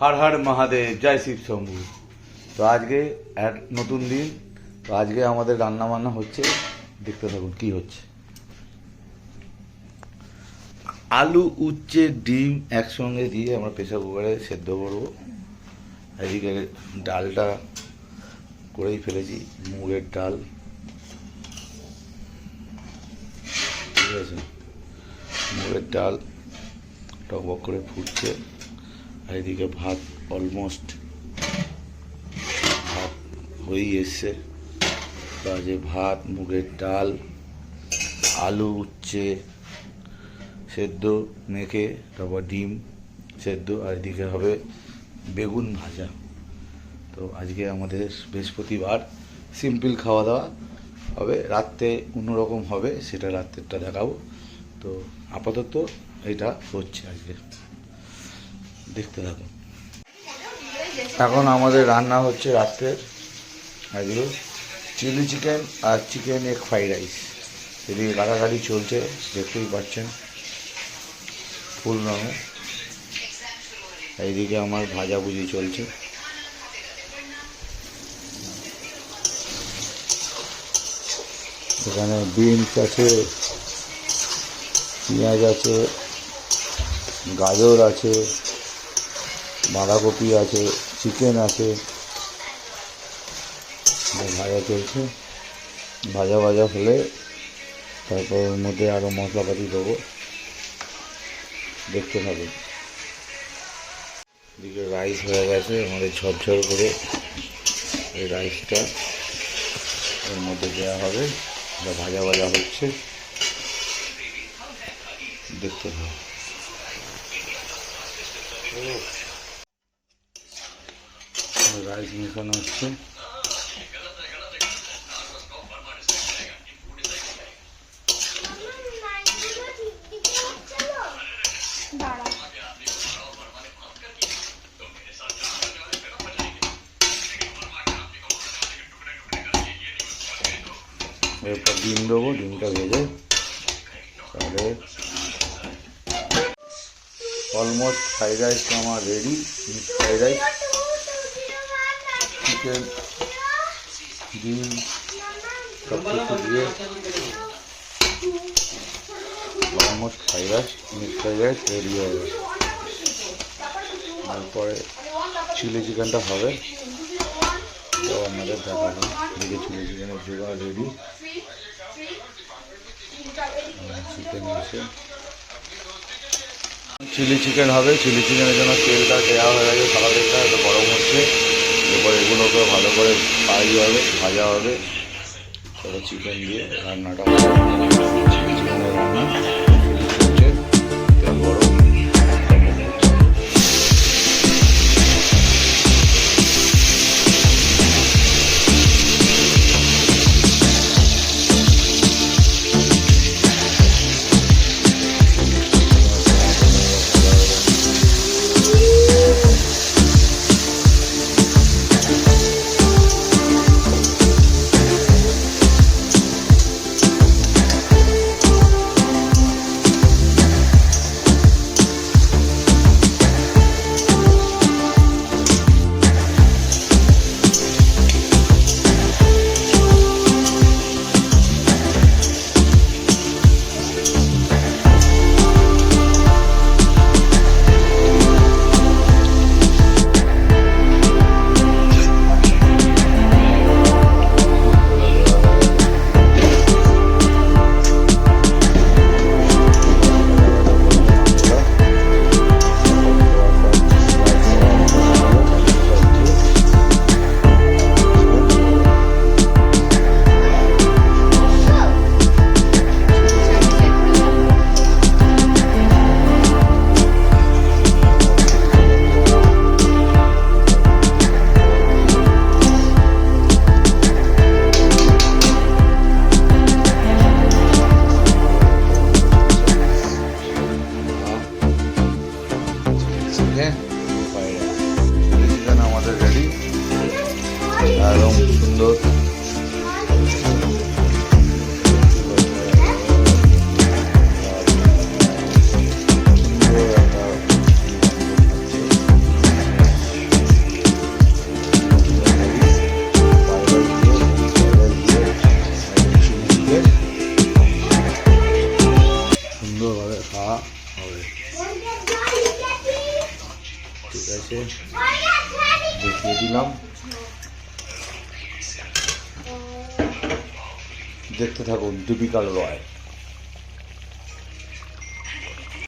হর হর মহাদেব, জয় শিব শম্ভু। তো আজকে এক নতুন দিন, তো আজকে আমাদের রান্না বান্না হচ্ছে, দেখতে থাকুন কি হচ্ছে। আলু, উচ্ছে, ডিম একসঙ্গে দিয়ে আমরা প্রেসার কুকারে সেদ্ধ করব। এদিকে ডালটা করেই ফেলেছি, মুগের ডাল। ঠিক আছে? মুগের ডাল টকবক করে ফুটছে। আর এদিকে ভাত অলমোস্ট ভাত হয়েই এসছে। কাজে ভাত, মুগের ডাল, আলু উচ্ছে, সেদ্ধ, মেখে, তারপর ডিম সেদ্ধ, আর এদিকে হবে বেগুন ভাজা। তো আজকে আমাদের বৃহস্পতিবার সিম্পল খাওয়া দাওয়া হবে। রাত্রে অন্যরকম হবে, সেটা রাত্রেরটা দেখাবো। তো আপাতত এটা হচ্ছে আজকে। দেখতে থাকুন। এখন আমাদের রান্না হচ্ছে রাত্রের, আজকে চিলি চিকেন আর চিকেন এগ ফ্রাইড রাইস। এদিকে কাটাকাটি চলছে, দেখতেই পাচ্ছেন ফুল রঙে। এইদিকে আমার ভাজাভুজি চলছে। এখানে বিনস আছে, পেঁয়াজ আছে, গাজর আছে। বাঁধাকপি আছে চিকেন আছে ভাজা চলছে। ভাজা ভাজা হলে তারপর ওর মধ্যে আরও মশলাপাতি দেবো। দেখতে হবে এদিকে রাইস হয়ে গেছে, আমাদের ঝরঝর করে এই রাইসটা এর মধ্যে দেওয়া হবে। এটা ভাজা ভাজা হচ্ছে। দেখতে হবে রাইস মেশানো হচ্ছে এরপর ডিম দেবো, ডিমটা ভেজে। তাহলে অলমোস্ট ফ্রাইড রাইসটা আমার রেডি ফ্রাইড রাইস চিকেন ডিম সব কিছু দিয়ে almost fried rice mix fried rice ready হয়ে গেছে তারপরে চিলি চিকেনটা হবে। তো আমাদের দেখাবো এদিকে চিলি চিকেনের জোগাড় রেডি চিকেন আছে। চিলি চিকেন হবে। চিলি চিকেনের জন্য তেলটা দেওয়া হয়ে গেছে, সাদা তেলটা গরম হচ্ছে। এরপর এগুলোকে ভালো করে ফ্রাই হবে ভাজা হবে। চিকেন দিয়ে রান্নাটা চিকেনের রান্না এবং সুন্দর সুন্দরভাবে খাওয়া হবে ঠিক আছে দেখিয়ে দিলাম দেখতে থাকুন দীপিকাল রয়।